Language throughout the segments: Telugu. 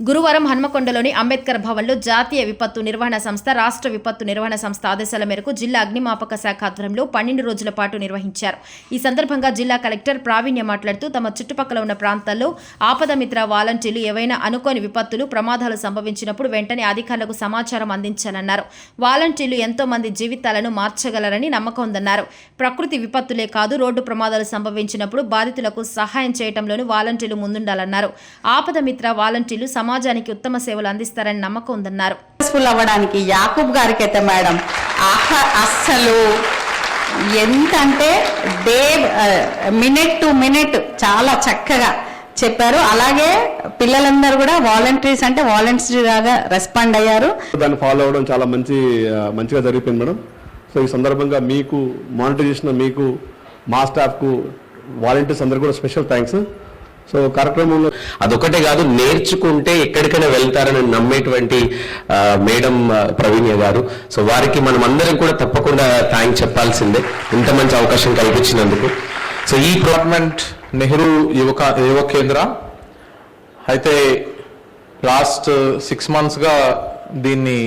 గురువారం హన్మకొండలోని అంబేద్కర్ భవన్లో జాతీయ విపత్తు నిర్వహణ సంస్థ రాష్ట్ర విపత్తు నిర్వహణ సంస్థ ఆదేశాల మేరకు జిల్లా అగ్నిమాపక శాఖ ఆధ్వర్యంలో పన్నెండు రోజుల పాటు నిర్వహించారు. ఈ సందర్భంగా జిల్లా కలెక్టర్ ప్రావీణ్య మాట్లాడుతూ తమ చుట్టుపక్కల ఉన్న ప్రాంతాల్లో ఆపదమిత్ర వాలంటీర్లు ఏవైనా అనుకోని విపత్తులు ప్రమాదాలు సంభవించినప్పుడు వెంటనే అధికారులకు సమాచారం అందించాలన్నారు. వాలంటీర్లు ఎంతో మంది జీవితాలను మార్చగలరని నమ్మకం ఉందన్నారు. ప్రకృతి విపత్తులే కాదు రోడ్డు ప్రమాదాలు సంభవించినప్పుడు బాధితులకు సహాయం చేయడంలోనూ వాలంటీర్లు ముందుండాలన్నారు. ఆపదమిత్ర వాలంటీర్లు సమాజానికి ఉత్తమ సేవలు అందిస్తారని నమ్మకం ఉందన్నారు. సక్సెస్ఫుల్ అవ్వడానికి యాకూబ్ గారికి అయితే మేడం ఆహ అస్సలు ఎంత అంటే డే మినిట్ టు మినిట్ చాలా చక్కగా చెప్పారు. అలాగే పిల్లలందరూ కూడా వాలంటీర్స్ అంటే వాలంటీర్ లాగా రెస్పాండ్ అయ్యారు. దాన్ని ఫాలో అవ్వడం చాలా మంచి మంచిగా జరిగిపోయింది మేడం. సో ఈ సందర్భంగా మీకు మానిటర్ చేసిన మీకు మా స్టాఫ్కు వాలంటీర్స్ అందరికీ కూడా స్పెషల్ థ్యాంక్స్ సో కార్యక్రమంలో అదొకటే కాదు నేర్చుకుంటే ఎక్కడికైనా వెళ్తారని నమ్మేటువంటి మేడం ప్రవీణ్య గారు. సో వారికి మనం అందరం కూడా తప్పకుండా థ్యాంక్ చెప్పాల్సిందే. ఇంత మంచి అవకాశం కల్పించినందుకు. సో ఈ గవర్నమెంట్ నెహ్రూ యువక యువ కేంద్ర. అయితే లాస్ట్ సిక్స్ మంత్స్గా దీన్ని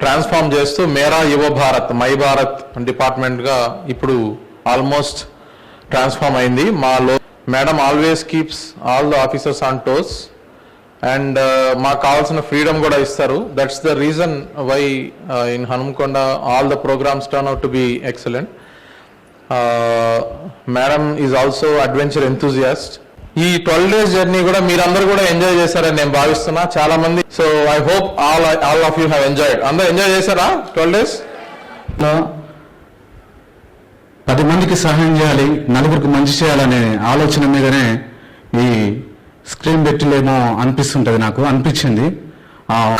ట్రాన్స్ఫార్మ్ చేస్తూ మేరా యువ భారత్ మై భారత్ డిపార్ట్మెంట్గా ఇప్పుడు ఆల్మోస్ట్ ట్రాన్స్ఫార్మ్ అయింది. మాలో madam always keeps all the officers on toes and మాకు కావాల్సిన ఫ్రీడమ్ కూడా ఇస్తారు. That's the reason why in Hanumakonda all the programmes turn out to be excellent madam is also adventure enthusiast ఈ ట్వెల్వ్ డేస్ జర్నీ కూడా మీరందరూ కూడా ఎంజాయ్ చేశారని నేను భావిస్తున్నా. చాలా మంది so I hope all all of you have enjoyed అందరూ ఎంజాయ్ చేశారా ట్వెల్వ్ డేస్ పది మందికి సహాయం చేయాలి నలుగురికి మంచి చేయాలనే ఆలోచన మీదనే ఈ స్క్రీన్ పెట్టలేమో అనిపిస్తుంటది నాకు అనిపించింది.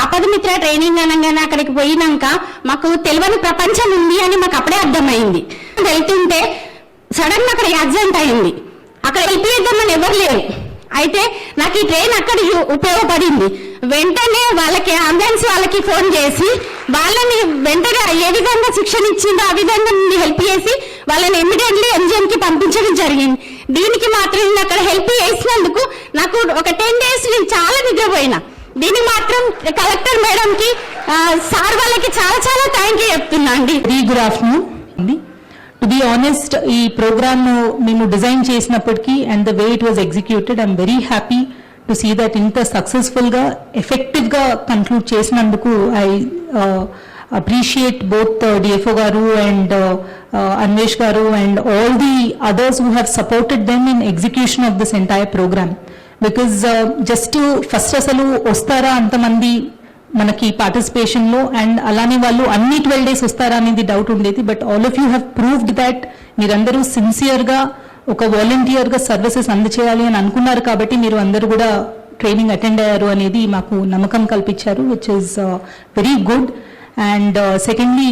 అపదమిత్ర ట్రైనింగ్ అనగానే అక్కడికి పోయినాక మాకు తెలియని ప్రపంచం ఉంది అని మాకు అప్పుడే అర్థమైంది. వెళ్తుంటే సడన్గా అక్కడ యాక్సిడెంట్ అయింది. అక్కడ వెళ్ళిపోయిద్దామని ఎవరు లేరు. అయితే నాకు ఈ ట్రైన్ అక్కడ ఉపయోగపడింది. వెంటనే వాళ్ళకి అంబులెన్స్ వాళ్ళకి ఫోన్ చేసి వాళ్ళని వెంటనే ఏ విధంగా శిక్షణ ఇచ్చిందో ఆ విధంగా నేను హెల్ప్ చేసి వాళ్ళని ఇమ్మీడియట్లీ ఎంజిఎం కి పంపించడం జరిగింది. దీనికి మాత్రం నేను అక్కడ హెల్ప్ చేసినందుకు నాకు ఒక టెన్ డేస్ నేను చాలా నిద్రపోయినా. దీన్ని మాత్రం కలెక్టర్ మేడం కి సార్ వాళ్ళకి చాలా చాలా థ్యాంక్ యూ చెప్తున్నా అండి. Good afternoon to be honest ఈ ప్రోగ్రామ్ మేము డిజైన్ చేసినప్పటికీ and the way it was executed I'm very happy to see that ఇంత సక్సెస్ఫుల్గా ఎఫెక్టివ్గా కన్క్లూడ్ చేసినందుకు I appreciate both DFO garu and Anvesh garu and all the others who have supported them in execution of this entire programme because just first అసలు వస్తారా అంతమంది మనకి పార్టిసిపేషన్లో అండ్ అలానే వాళ్ళు అన్ని ట్వెల్వ్ డేస్ వస్తారా అనేది డౌట్ ఉండేది. But all of you have proved that మీరందరూ సిన్సియర్గా ఒక వాలంటీర్గా సర్వీసెస్ అందచేయాలి అని అనుకున్నారు కాబట్టి మీరు అందరూ కూడా ట్రైనింగ్ అటెండ్ అయ్యారు అనేది మాకు నమ్మకం కల్పించారు which is very good and secondly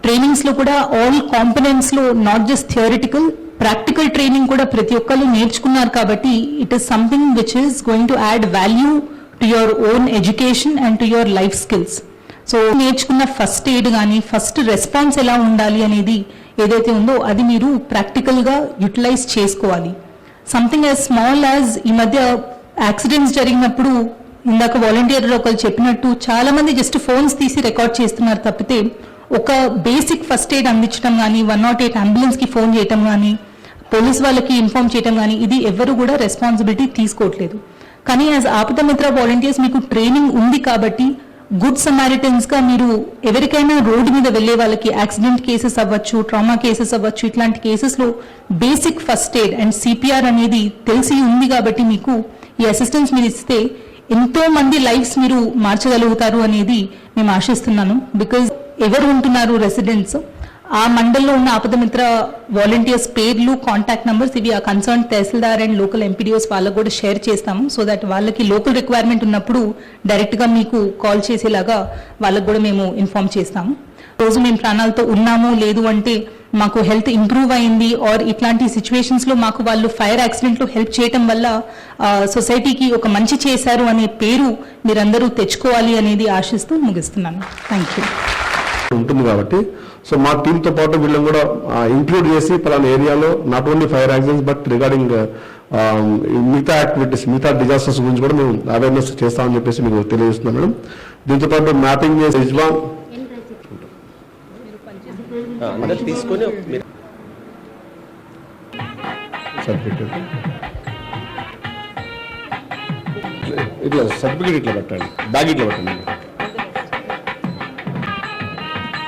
ట్రైనింగ్స్లో కూడా all కాంపనెంట్స్లో not just theoretical practical training కూడా ప్రతి ఒక్కరు నేర్చుకున్నారు కాబట్టి it is something which is going to add value to your own education and to your life skills so నేర్చుకున్న ఫస్ట్ ఎయిడ్ కానీ ఫస్ట్ రెస్పాన్స్ ఎలా ఉండాలి అనేది ఏదైతే ఉందో అది మీరు ప్రాక్టికల్గా యూటిలైజ్ చేసుకోవాలి. సంథింగ్ యాజ్ స్మాల్ యాజ్ ఈ మధ్య యాక్సిడెంట్స్ జరిగినప్పుడు ఇందాక వాలంటీర్ ఒకరు చెప్పినట్టు చాలామంది జస్ట్ ఫోన్స్ తీసి రికార్డ్ చేస్తున్నారు తప్పితే ఒక బేసిక్ ఫస్ట్ ఎయిడ్ అందించడం కానీ వన్ నాట్ ఎయిట్ అంబులెన్స్కి ఫోన్ చేయటం కానీ పోలీస్ వాళ్ళకి ఇన్ఫార్మ్ చేయటం కానీ ఇది ఎవరు కూడా రెస్పాన్సిబిలిటీ తీసుకోవట్లేదు. కానీ యాజ్ ఆపద మిత్ర వాలంటీర్స్ మీకు ట్రైనింగ్ ఉంది కాబట్టి గుడ్ సమారిటన్స్గా మీరు ఎవరికైనా రోడ్డు మీద వెళ్ళే వాళ్ళకి యాక్సిడెంట్ కేసెస్ అవ్వచ్చు ట్రామా కేసెస్ అవ్వచ్చు ఇట్లాంటి కేసెస్లో basic first aid and CPR అనేది తెలిసి ఉంది కాబట్టి మీకు ఈ అసిస్టెన్స్ మీరు ఇస్తే ఎంతో మంది లైఫ్స్ మీరు మార్చగలుగుతారు అనేది మేము ఆశిస్తున్నాను. బికాజ్ ఎవరు ఉంటున్నారు రెసిడెంట్స్ ఆ మండల్లో ఉన్న ఆపదమిత్ర వాలంటీర్స్ పేర్లు కాంటాక్ట్ నెంబర్స్ ఇవి ఆ concern tahsildar and local MPDOs వాళ్ళకు కూడా షేర్ చేస్తాము. సో దట్ వాళ్ళకి లోకల్ రిక్వైర్మెంట్ ఉన్నప్పుడు డైరెక్ట్గా మీకు కాల్ చేసేలాగా వాళ్ళకు కూడా మేము ఇన్ఫార్మ్ చేస్తాము. రోజు మేము ప్రాణాలతో ఉన్నాము లేదు అంటే మాకు హెల్త్ ఇంప్రూవ్ అయింది ఆర్ ఇట్లాంటి సిచ్యువేషన్స్లో మాకు వాళ్ళు ఫైర్ యాక్సిడెంట్లో హెల్ప్ చేయటం వల్ల సొసైటీకి ఒక మంచి చేశారు అనే పేరు మీరందరూ తెచ్చుకోవాలి అనేది ఆశిస్తూ ముగిస్తున్నాను. థ్యాంక్ యూ ఉంటుంది కాబట్టి సో మా టీంతో పాటు వీళ్ళని కూడా ఇంక్లూడ్ చేసి పలానా ఏరియాలో not only fire accidents but regarding మిగతా యాక్టివిటీస్ మిగతా డిజాస్టర్స్ గురించి కూడా మేము అవేర్నెస్ చేస్తామని చెప్పేసి మీకు తెలియజేస్తున్నాం మేడం. దీంతో పాటు మ్యాపింగ్ చేసి తీసుకొని మీరు సర్టిఫికేట్ ఇట్లా సర్టిఫికేట్ ఇట్లా పెట్టండి. బ్యాగ్ ఇట్లా పెట్టండి.